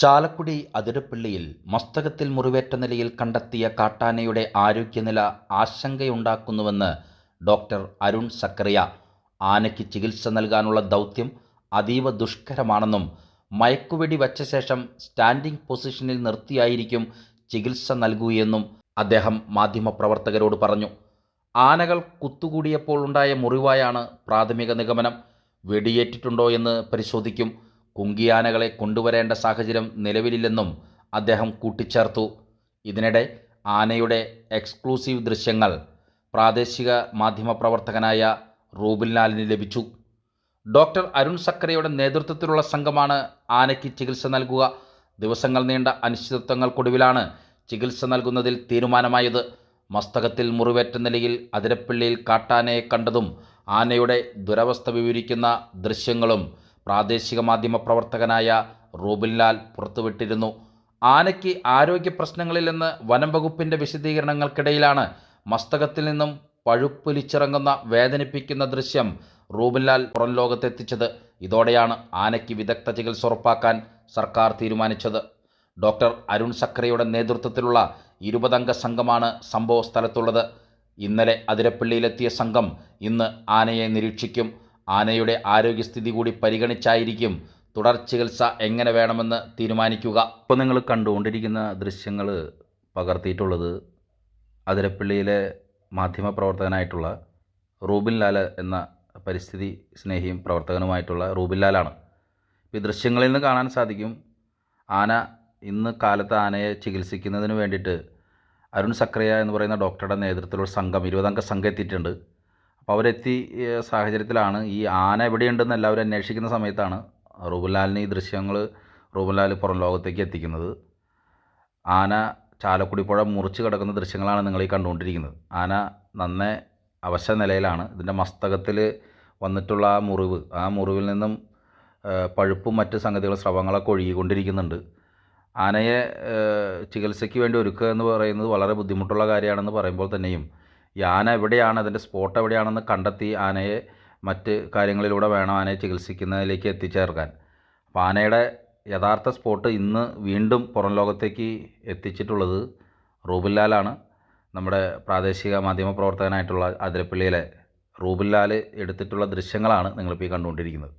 ചാലക്കുടി അതിരപ്പള്ളിയിൽ മസ്തകത്തിൽ മുറിവേറ്റ നിലയിൽ കണ്ടെത്തിയ കാട്ടാനയുടെ ആരോഗ്യനില ആശങ്കയുണ്ടാക്കുന്നുവെന്ന് ഡോക്ടർ അരുൺ സക്കറിയ. ആനയ്ക്ക് ചികിത്സ നൽകാനുള്ള ദൗത്യം അതീവ ദുഷ്കരമാണെന്നും മയക്കുവെടി വച്ച ശേഷം സ്റ്റാൻഡിംഗ് പൊസിഷനിൽ നിർത്തിയായിരിക്കും ചികിത്സ നൽകുകയെന്നും അദ്ദേഹം മാധ്യമപ്രവർത്തകരോട് പറഞ്ഞു. ആനകൾ കുത്തുകൂടിയപ്പോൾ ഉണ്ടായ മുറിവായാണ് പ്രാഥമിക നിഗമനം. വെടിയേറ്റിട്ടുണ്ടോ എന്ന് പരിശോധിക്കും. കുങ്കിയാനകളെ കൊണ്ടുവരേണ്ട സാഹചര്യം നിലവിലില്ലെന്നും അദ്ദേഹം കൂട്ടിച്ചേർത്തു. ഇതിനിടെ ആനയുടെ എക്സ്ക്ലൂസീവ് ദൃശ്യങ്ങൾ പ്രാദേശിക മാധ്യമപ്രവർത്തകനായ റൂബിൻ ലാലിന് ലഭിച്ചു. ഡോക്ടർ അരുൺ സക്കരയുടെ നേതൃത്വത്തിലുള്ള സംഘമാണ് ആനയ്ക്ക് ചികിത്സ നൽകുക. ദിവസങ്ങൾ നീണ്ട അനിശ്ചിതത്വങ്ങൾക്കൊടുവിലാണ് ചികിത്സ നൽകുന്നതിൽ തീരുമാനമായത്. മസ്തകത്തിൽ മുറിവേറ്റ നിലയിൽ അതിരപ്പള്ളിയിൽ കാട്ടാനയെ കണ്ടതും ആനയുടെ ദുരവസ്ഥ വിവരിക്കുന്ന ദൃശ്യങ്ങളും പ്രാദേശിക മാധ്യമ പ്രവർത്തകനായ റൂബിൻലാൽ പുറത്തുവിട്ടിരുന്നു. ആനയ്ക്ക് ആരോഗ്യ പ്രശ്നങ്ങളില്ലെന്ന് വനം വകുപ്പിന്റെ വിശദീകരണങ്ങൾക്കിടയിലാണ് മസ്തകത്തിൽ നിന്നും പഴുപ്പൊലിച്ചിറങ്ങുന്ന വേദനിപ്പിക്കുന്ന ദൃശ്യം റൂബിൻലാൽ പുറം ലോകത്തെത്തിച്ചത്. ഇതോടെയാണ് ആനയ്ക്ക് വിദഗ്ധ ചികിത്സ ഉറപ്പാക്കാൻ സർക്കാർ തീരുമാനിച്ചത്. ഡോക്ടർ അരുൺ സക്രയുടെ നേതൃത്വത്തിലുള്ള ഇരുപതംഗ സംഘമാണ് സംഭവ സ്ഥലത്തുള്ളത് ഇന്നലെ അതിരപ്പള്ളിയിലെത്തിയ സംഘം ഇന്ന് ആനയെ നിരീക്ഷിക്കും. ആനയുടെ ആരോഗ്യസ്ഥിതി കൂടി പരിഗണിച്ചായിരിക്കും തുടർ ചികിത്സ എങ്ങനെ വേണമെന്ന് തീരുമാനിക്കുക. ഇപ്പോൾ നിങ്ങൾ കണ്ടുകൊണ്ടിരിക്കുന്ന ദൃശ്യങ്ങൾ പകർത്തിയിട്ടുള്ളത് അതിരപ്പള്ളിയിലെ മാധ്യമപ്രവർത്തകനായിട്ടുള്ള റൂബിൻ ലാൽ എന്ന പരിസ്ഥിതി സ്നേഹിയും പ്രവർത്തകനുമായിട്ടുള്ള റൂബിൻ ലാലാണ് ഈ ദൃശ്യങ്ങളിൽ നിന്ന് കാണാൻ സാധിക്കും ആന ഇന്ന് കാലത്ത് ആനയെ ചികിത്സിക്കുന്നതിന് വേണ്ടിയിട്ട് അരുൺ സക്രിയ എന്ന് പറയുന്ന ഡോക്ടറുടെ നേതൃത്വത്തിലുള്ള സംഘം ഇരുപതംഗ സംഘം എത്തിയിട്ടുണ്ട്. അപ്പോൾ സാഹചര്യത്തിലാണ്. ഈ ആന എവിടെയുണ്ടെന്ന് എല്ലാവരും അന്വേഷിക്കുന്ന സമയത്താണ് റൂബൻലാലിന് ഈ ദൃശ്യങ്ങൾ റൂബൻലാൽ പുറം ലോകത്തേക്ക് എത്തിക്കുന്നത്. ആന ചാലക്കുടി പുഴ മുറിച്ച് കിടക്കുന്ന ദൃശ്യങ്ങളാണ് നിങ്ങൾ ഈ കണ്ടുകൊണ്ടിരിക്കുന്നത്. ആന നന്നേ അവശ നിലയിലാണ്. ഇതിന്റെ മസ്തകത്തിൽ വന്നിട്ടുള്ള ആ മുറിവ് ആ മുറിവിൽ നിന്നും പഴുപ്പും മറ്റ് സംഗതികളും സ്രവങ്ങളൊക്കെ ഒഴുകിക്കൊണ്ടിരിക്കുന്നുണ്ട്. ആനയെ ചികിത്സയ്ക്ക് വേണ്ടി ഒരുക്കുക എന്ന് പറയുന്നത് വളരെ ബുദ്ധിമുട്ടുള്ള കാര്യമാണെന്ന് പറയുമ്പോൾ തന്നെയും ഈ ആന എവിടെയാണ് അതിന്റെ സ്പോട്ട് എവിടെയാണെന്ന് കണ്ടെത്തി ആനയെ മറ്റ് കാര്യങ്ങളിലൂടെ വേണം ആനയെ ചികിത്സിക്കുന്നതിലേക്ക് എത്തിച്ചേർക്കാൻ. അപ്പോൾ ആനയുടെ യഥാർത്ഥ സ്പോട്ട് ഇന്ന് വീണ്ടും പുറം ലോകത്തേക്ക് എത്തിച്ചിട്ടുള്ളത് റൂബിൻലാലാണ്. നമ്മുടെ പ്രാദേശിക മാധ്യമ പ്രവർത്തകനായിട്ടുള്ള അതിരപ്പള്ളിയിലെ റൂബിൻലാൽ എടുത്തിട്ടുള്ള ദൃശ്യങ്ങളാണ് നിങ്ങളിപ്പോൾ ഈ കണ്ടുകൊണ്ടിരിക്കുന്നത്.